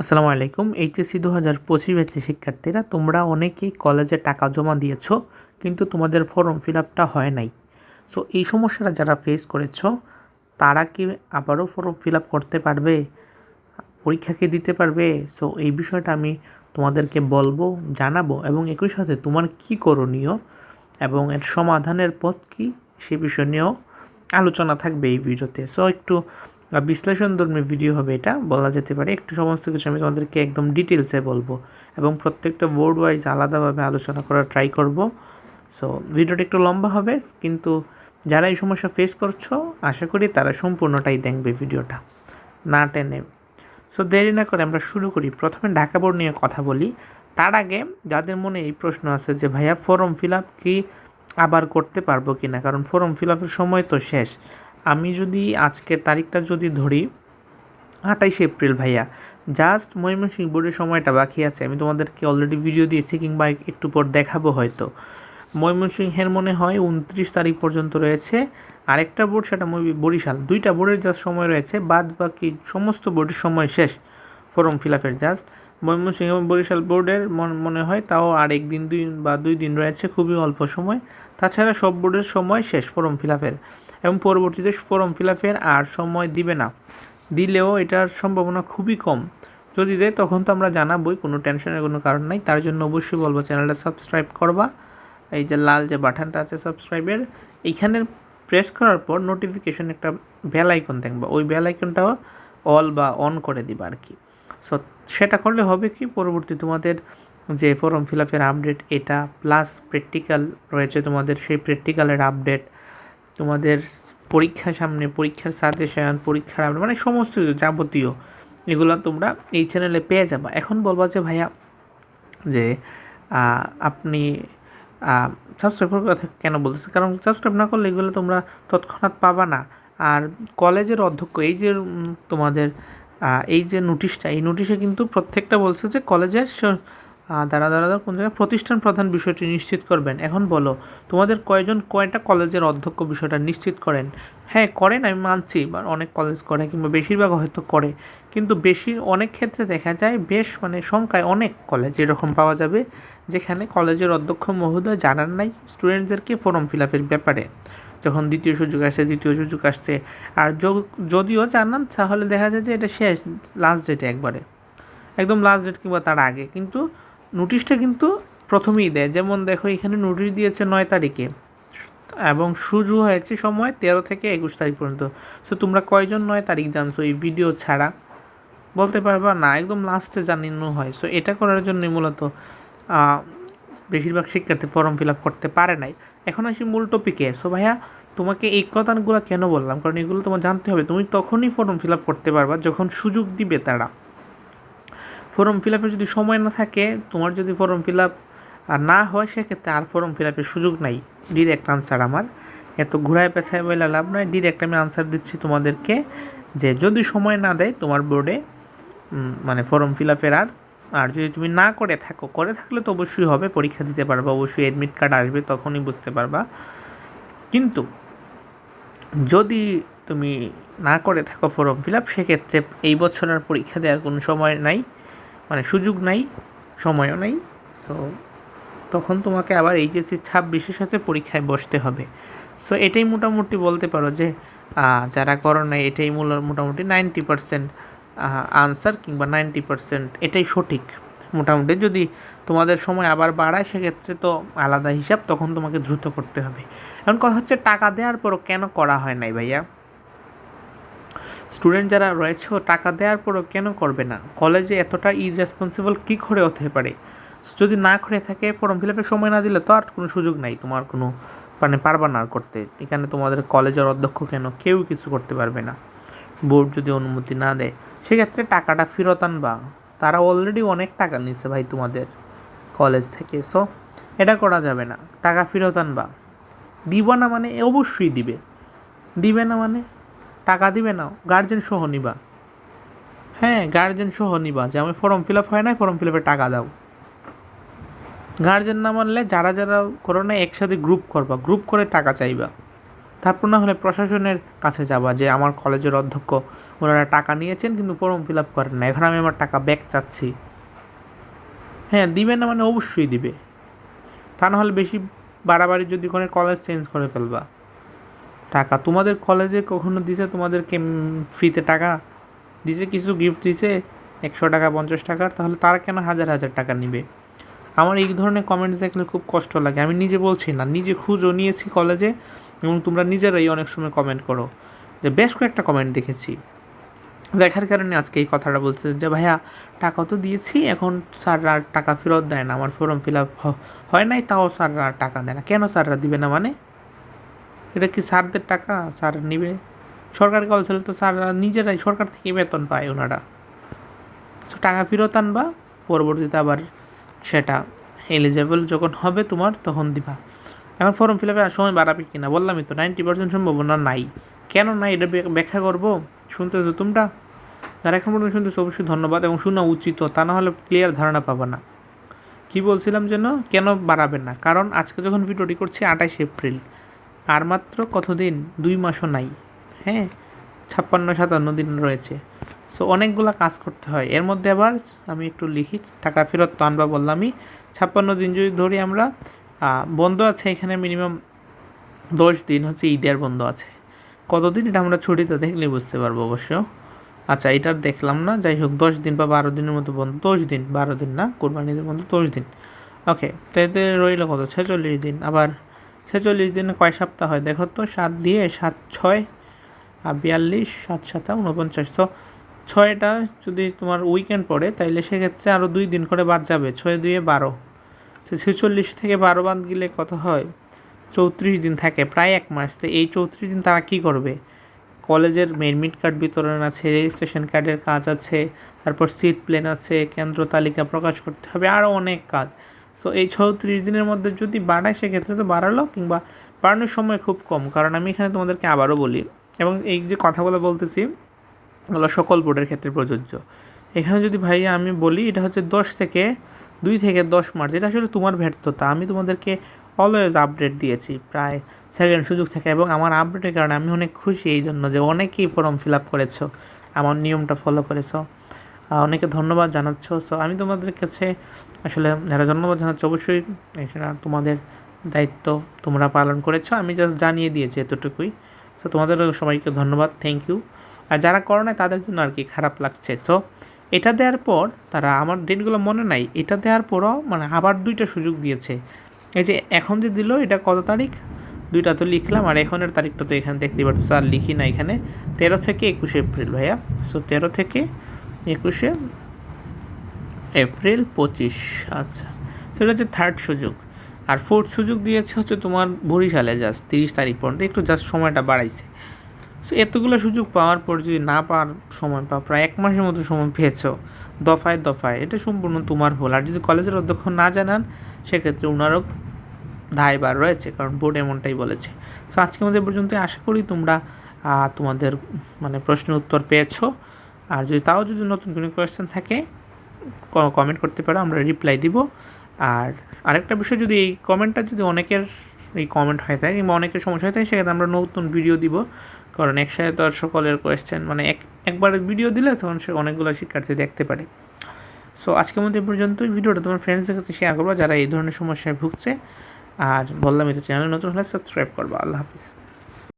আসসালামু আলাইকুম। এইচএসসি দু হাজার পঁচিশ ব্যাচের শিক্ষার্থীরা, তোমরা অনেকেই কলেজে টাকা জমা দিয়েছ, কিন্তু তোমাদের ফর্ম ফিল আপটা হয় নাই। সো এই সমস্যাটা যারা ফেস করেছ, তারা কি আবারও ফর্ম ফিল আপ করতে পারবে? পরীক্ষা কি দিতে পারবে? সো এই বিষয়টা আমি তোমাদেরকে বলব, জানাব, এবং একই সাথে তোমার কি করণীয় এবং এর সমাধানের পথ কি, সে বিষয় নিয়েও আলোচনা থাকবে এই ভিডিওতে। সো একটু বিশ্লেষণধর্মী ভিডিও হবে এটা, বলা যেতে পারে। একটু সমস্ত কিছু আমি তোমাদেরকে একদম ডিটেলসে বলব। এবং প্রত্যেকটা বোর্ড ওয়াইজ আলাদাভাবে আলোচনা করার ট্রাই করব। সো ভিডিওটা একটু লম্বা হবে, কিন্তু যারা এই সমস্যা ফেস করছ, আশা করি তারা সম্পূর্ণটাই দেখবে ভিডিওটা না টেনে। সো দেরি না করে আমরা শুরু করি। প্রথমে ঢাকা বোর্ড নিয়ে কথা বলি। তার আগে যাদের মনে এই প্রশ্ন আছে যে, ভাইয়া ফর্ম ফিল আপ কি আবার করতে পারব কি না কারণ ফর্ম ফিল আপের সময় তো শেষ। আমি যদি আজকের তারিখটা যদি ধরি, আঠাইশে এপ্রিল ভাইয়া জাস্ট ময়মনসিংহ বোর্ডের সময়টা বাকি আছে, আমি তোমাদেরকে অলরেডি ভিডিও দিয়েছি, কিংবা একটু পর দেখাবো হয়তো। ময়মনসিংহের মনে হয় উনত্রিশ তারিখ পর্যন্ত রয়েছে, আরেকটা বোর্ড সেটা বরিশাল, দুইটা বোর্ডের জাস্ট সময় রয়েছে বাদ বাকি সমস্ত বোর্ডের সময় শেষ, ফর্ম ফিল আপের জাস্ট ময়মনসিংহ এবং বরিশাল বোর্ডের মনে হয় তাও আর একদিন, দুই বা দুই দিন রয়েছে, খুবই অল্প সময়। তাছাড়া সব বোর্ডের সময় শেষ, ফর্ম ফিল আপের এবং পরবর্তীতে ফর্ম ফিল আপের আর সময় দিবে না। দিলেও এটার সম্ভাবনা খুবই কম। যদি দেয়, তখন তো আমরা জানাবই, কোনো টেনশনের কোনো কারণ নাই। তার জন্য অবশ্যই বলব, চ্যানেলটা সাবস্ক্রাইব করবা। এই যে লাল যে বাটনটা আছে সাবস্ক্রাইবের, এইখানে প্রেস করার পর নোটিফিকেশন একটা বেল আইকন দেখবা। ওই বেল আইকনটাও অল বা অন করে দিবা আর কি। সো সেটা করলে হবে কি, পরবর্তী তোমাদের যে ফর্ম ফিল আপের আপডেট এটা প্লাস প্র্যাকটিক্যাল রয়েছে তোমাদের, সেই প্র্যাকটিক্যালের আপডেট তোমাদের পরীক্ষা সামনে, পরীক্ষার সাজেশন পরীক্ষার আপডেট মানে সমস্ত যাবতীয়, এগুলো তোমরা এই চ্যানেলে পেয়ে যাবা। এখন বলবা যে ভাইয়া, যে আপনি সাবস্ক্রাইব করার কথা কেন বলতেছে কারণ সাবস্ক্রাইব না করলে এগুলো তোমরা তৎক্ষণাৎ পাবা না। আর কলেজের অধ্যক্ষ, এই যে তোমাদের এই যে নোটিশটা এই নোটিশে কিন্তু প্রত্যেকটা বলছে যে কলেজের দাঁড়া দাঁড়া কোন জায়গায় প্রতিষ্ঠান প্রধান বিষয়টি নিশ্চিত করবেন। এখন বলো, তোমাদের কয়জন, কয়টা কলেজের অধ্যক্ষ বিষয়টা নিশ্চিত করেন? হ্যাঁ করেন, আমি মানছি, বা অনেক কলেজ করে, কিংবা বেশিরভাগ হয়তো করে। কিন্তু বেশি, অনেক ক্ষেত্রে দেখা যায় বেশ মানে সংখ্যায় অনেক কলেজ এরকম পাওয়া যাবে, যেখানে কলেজের অধ্যক্ষ মহোদয় জানান নাই স্টুডেন্টদেরকে ফর্ম ফিল আপের ব্যাপারে। যখন দ্বিতীয় সুযোগ আসছে দ্বিতীয় সুযোগ আসছে। আর যদিও জানান, তাহলে দেখা যায় যে এটা শেষ লাস্ট ডেটে একবারে। একদম লাস্ট ডেট কিংবা তার আগে। কিন্তু নোটিশটা কিন্তু প্রথমেই দেয়। যেমন দেখো, এখানে নোটিশ দিয়েছে নয় তারিখে এবং শুরু হয়েছে সময় তেরো থেকে একুশ তারিখ পর্যন্ত। সো তোমরা কয়জন নয় তারিখ জানছো এই ভিডিও ছাড়া? বলতে পারবা না, একদম লাস্টে জানানো হয়। সো এটা করার জন্যই মূলত বেশিরভাগ শিক্ষার্থী ফর্ম ফিল আপ করতে পারে নাই। এখন আসি মূল টপিকে সো ভাইয়া, তোমাকে এই কথাগুলো কেন বললাম? কারণ এগুলো তোমার জানতে হবে। তুমি তখনই ফর্ম ফিল আপ করতে পারবা যখন সুযোগ দিবে তারা। ফর্ম ফিল আপের যদি সময় না থাকে, তোমার যদি ফর্ম ফিল আপ না হয়, সেক্ষেত্রে আর ফর্ম ফিল আপের সুযোগ নাই। ডিরেক্ট আনসার আমার। এত ঘুরায় পেছায় বলে লাভ নয় ডিরেক্ট আমি আনসার দিচ্ছি তোমাদেরকে যে, যদি সময় না দেয়, তোমার বোর্ডে মানে ফর্ম ফিল আপের আর আর যদি তুমি না করে থাকো, করে থাকলে তো অবশ্যই হবে, পরীক্ষা দিতে পারবা, অবশ্যই অ্যাডমিট কার্ড আসবে, তখনই বুঝতে পারবা। কিন্তু, যদি তুমি না করে থাকো ফর্ম ফিল আপ সেক্ষেত্রে এই বছর আর পরীক্ষা দেওয়ার কোনো সময় নাই। মানে সুযোগ নাই, সময়ও নাই সো তখন তোমাকে আবার এইচএসসি ছাব্বিশের সাথে পরীক্ষায় বসতে হবে। সো এটাই মোটামুটি বলতে পারো যে যারা করো নাই এটাই মূল, মোটামুটি নাইনটি পারসেন্ট আনসার কিংবা নাইনটি পারসেন্ট এটাই সঠিক। মোটামুটি যদি তোমাদের সময় আবার বাড়ায়, সেক্ষেত্রে তো আলাদা হিসাব, তখন তোমাকে দ্রুত করতে হবে। এখন কথা হচ্ছে টাকা দেওয়ার পরও কেন করা হয় নাই ভাইয়া? স্টুডেন্ট যারা রয়েছে টাকা দেওয়ার পরও কেন করবে না? কলেজে এতটা ইরেসপন্সিবল কী করে হতে পারে? যদি না করে থাকে ফর্ম ফিল আপের সময় না দিলে তো আর কোনো সুযোগ নাই। তোমার কোনো মানে পারবা না করতে। এখানে তোমাদের কলেজের অধ্যক্ষ কেন? কেউ কিছু করতে পারবে না। বোর্ড যদি অনুমতি না দেয়, সেক্ষেত্রে টাকাটা ফেরত আনবা। তারা অলরেডি অনেক টাকা নিচ্ছে ভাই তোমাদের কলেজ থেকে সো এটা করা যাবে না। টাকা ফেরত আনবা। দিব না মানে অবশ্যই দিবে। দিবে না মানে টাকা দিবে না গার্জেন সহ নিবা। হ্যাঁ গার্জেন সহ নিবা, যে আমি ফর্ম ফিল আপ হয় না ফর্ম ফিল আপে টাকা দাও। গার্জেন না মানলে যারা যারা করো না একসাথে গ্রুপ করবা গ্রুপ করে টাকা চাইবা। তারপর না হলে প্রশাসনের কাছে যাবা যে আমার কলেজের অধ্যক্ষ ওনারা টাকা নিয়েছেন, কিন্তু ফর্ম ফিল আপ করেন না এখন আমি আমার টাকা ব্যাক চাচ্ছি। হ্যাঁ দিবে না মানে অবশ্যই দিবে। তা নাহলে বেশি বাড়াবাড়ি যদি করে কলেজ চেঞ্জ করে ফেলবা। টাকা। তোমাদের কলেজে কখনো দিছে? তোমাদেরকে ফ্রিতে টাকা? দিছে কিছু গিফট দিছে? একশো টাকা, পঞ্চাশ টাকার তাহলে তারা কেন হাজার হাজার টাকা নিবে? আমার এই ধরনের কমেন্টস দেখলে খুব কষ্ট লাগে। আমি নিজে বলছি না, নিজে খুঁজও নিয়েছি কলেজে এবং তোমরা নিজেরাই অনেক সময় কমেন্ট করো। যে বেশ কয়েকটা কমেন্ট দেখেছি। দেখার কারণে আজকে এই কথাটা বলছে যে, ভাইয়া টাকা তো দিয়েছি, এখন স্যাররা আর টাকা ফেরত দেয় না। আমার ফর্ম ফিল আপ হয় নাই, তাও স্যাররা আর টাকা দেয় না। কেন স্যাররা দিবে না মানে? এটা কি স্যারদের টাকা? স্যার নিবে। সরকারকে কলেজ তো স্যার নিজেরাই সরকার থেকে বেতন পায় ওনারা। তো টাকা ফেরত আনবা, পরবর্তীতে আবার সেটা এলিজেবল যখন হবে তোমার তখন দিবা। এখন ফর্ম ফিল আপের সময় বাড়াবে কিনা বললামই তো নাইনটি পার্সেন্ট সম্ভাবনা নাই। কেন নাই এটা ব্যাখ্যা করব? শুনতেছো তোমরা? যারা এখন পর্যন্ত শুনতেছো অবশ্যই ধন্যবাদ এবং শোনা উচিত, তা না হলে ক্লিয়ার ধারণা পাবা না। কি বলছিলাম যেন? কেন বাড়াবে না? কারণ আজকে যখন ভিডিওটি করছি আঠাশ এপ্রিল। আর মাত্র কতদিন? দুই মাসও নাই। হ্যাঁ ছাপ্পান্ন, সাতান্ন দিন রয়েছে। সো অনেকগুলো কাজ করতে হয়। এর মধ্যে আবার আমি একটু লিখি, টাকা ফেরত তো আনবা বললামই। ছাপ্পান্ন দিন যদি ধরি আমরা বন্ধ আছে এখানে মিনিমাম দশ দিন হচ্ছে ঈদের বন্ধ আছে। কতদিন এটা আমরা ছুটিতে দেখলে বুঝতে পারব অবশ্য। আচ্ছা এটা দেখলাম না। যাই হোক, দশ দিন বা বারো দিনের মতো বন্ধ। দশ দিন, বারো দিন না, কোরবানিদের মধ্যে দশ দিন। ওকে তো এতে রইল কত? ছেচল্লিশ দিন। আবার ছেচল্লিশ দিনে কয় সপ্তাহ হয়? দেখো তো, সাত দিয়ে সাত ছয়, আর বিয়াল্লিশ, সাত সাতা উনপঞ্চাশ তো ছয়টা যদি তোমার উইকেন্ড পড়ে, তাইলে সেক্ষেত্রে আরও দুই দিন করে বাদ যাবে, ছয় দুয়ে বারো। তো ছেচল্লিশ থেকে বারো বাদ গেলে কত হয়? চৌত্রিশ দিন থাকে, প্রায় এক মাস। তো এই চৌত্রিশ দিন তারা কী করবে? কলেজের মেডমিট কার্ড বিতরণ আছে রেজিস্ট্রেশন কার্ডের কাজ আছে, তারপর সিট প্লেন আছে, কেন্দ্র তালিকা প্রকাশ করতে হবে আরও অনেক কাজ। সো এই চৌত্রিশ দিনের মধ্যে যদি বাড়ায়, সেক্ষেত্রে তো বাড়ালো কিংবা বাড়ানোর সময় খুব কম। কারণ আমি এখানে তোমাদেরকে আবারও বলি, এবং এই যে কথাগুলো বলতেছি, এগুলো সকল বোর্ডের ক্ষেত্রে প্রযোজ্য। এখানে যদি ভাই আমি বলি, এটা হচ্ছে দশ থেকে দুই থেকে দশ মার্চ, এটা আসলে তোমার ব্যর্থতা। আমি তোমাদেরকে অলওয়েজ আপডেট দিয়েছি, প্রায় সেকেন্ড সুযোগ থেকে, এবং আমার আপডেটের কারণে আমি অনেক খুশি এই জন্য যে অনেকেই ফর্ম ফিল আপ করেছ, আমার নিয়মটা ফলো করেছ। অনেকে ধন্যবাদ জানাচ্ছ। সো আমি তোমাদের কাছে আসলে যারা ধন্যবাদ জানাচ্ছ, অবশ্যই সেটা তোমাদের দায়িত্ব তোমরা পালন করেছ। আমি জাস্ট জানিয়ে দিয়েছি এতটুকুই। সো তোমাদের সবাইকে ধন্যবাদ। থ্যাংক ইউ আর যারা করে না তাদের জন্য আর কি খারাপ লাগছে। সো এটা দেওয়ার পর তারা আমার ডেটগুলো মনে নাই, এটা দেওয়ার পরও মানে আবার দুইটা সুযোগ দিয়েছে। এই যে এখন যে দিল, এটা কত তারিখ? দুইটা তো লিখলাম, আর এখনের তারিখটা তো এখানে দেখতে পাচ্ছ আর লিখি না এখানে। তেরো থেকে একুশে এপ্রিল ভাইয়া। সো তেরো থেকে একুশে এপ্রিল পঁচিশ আচ্ছা। সেটা হচ্ছে থার্ড সুযোগ। আর ফোর্থ সুযোগ দিয়েছে হচ্ছে তোমার বরিশালে জাস্ট তিরিশ তারিখ পর্যন্ত, একটু জাস্ট সময়টা বাড়াইছে। সো এতগুলো সুযোগ পাওয়ার পর যদি না পাওয়ার সময় পাও, প্রায় এক মাসের মতো সময় পেয়েছ, দফায় দফায়, এটা সম্পূর্ণ তোমার ভুল। আর যদি কলেজের অধ্যক্ষ না জানান, সেক্ষেত্রে ওনারও দায়বার রয়েছে, কারণ বোর্ড এমনটাই বলেছে। সো আজকে আমাদের পর্যন্ত আশা করি তোমরা তোমাদের মানে প্রশ্নের উত্তর পেয়েছ। আর যদি তাও যদি নতুন কোনো কোয়েশ্চেন থাকে কমেন্ট করতে পারো, আমরা রিপ্লাই দিব। আর আরেকটা বিষয় যদি এই কমেন্টটা যদি অনেকের এই কমেন্ট হয়ে থাকে কিংবা অনেকের সমস্যা হয়ে থাকে সেক্ষেত্রে আমরা নতুন ভিডিও দিব। কারণ একসাথে তো আর সকলের কোয়েশ্চেন মানে এক, একবার ভিডিও দিলে তখন সে অনেকগুলো শিক্ষার্থী দেখতে পারে। সো আজকের মধ্যে এই পর্যন্তই। ভিডিওটা তোমার ফ্রেন্ডসদের কাছে শেয়ার করব, যারা এই ধরনের সমস্যায় ভুগছে। আর বললাম এটা চ্যানেল নতুন হলে সাবস্ক্রাইব করব। আল্লাহ হাফিজ।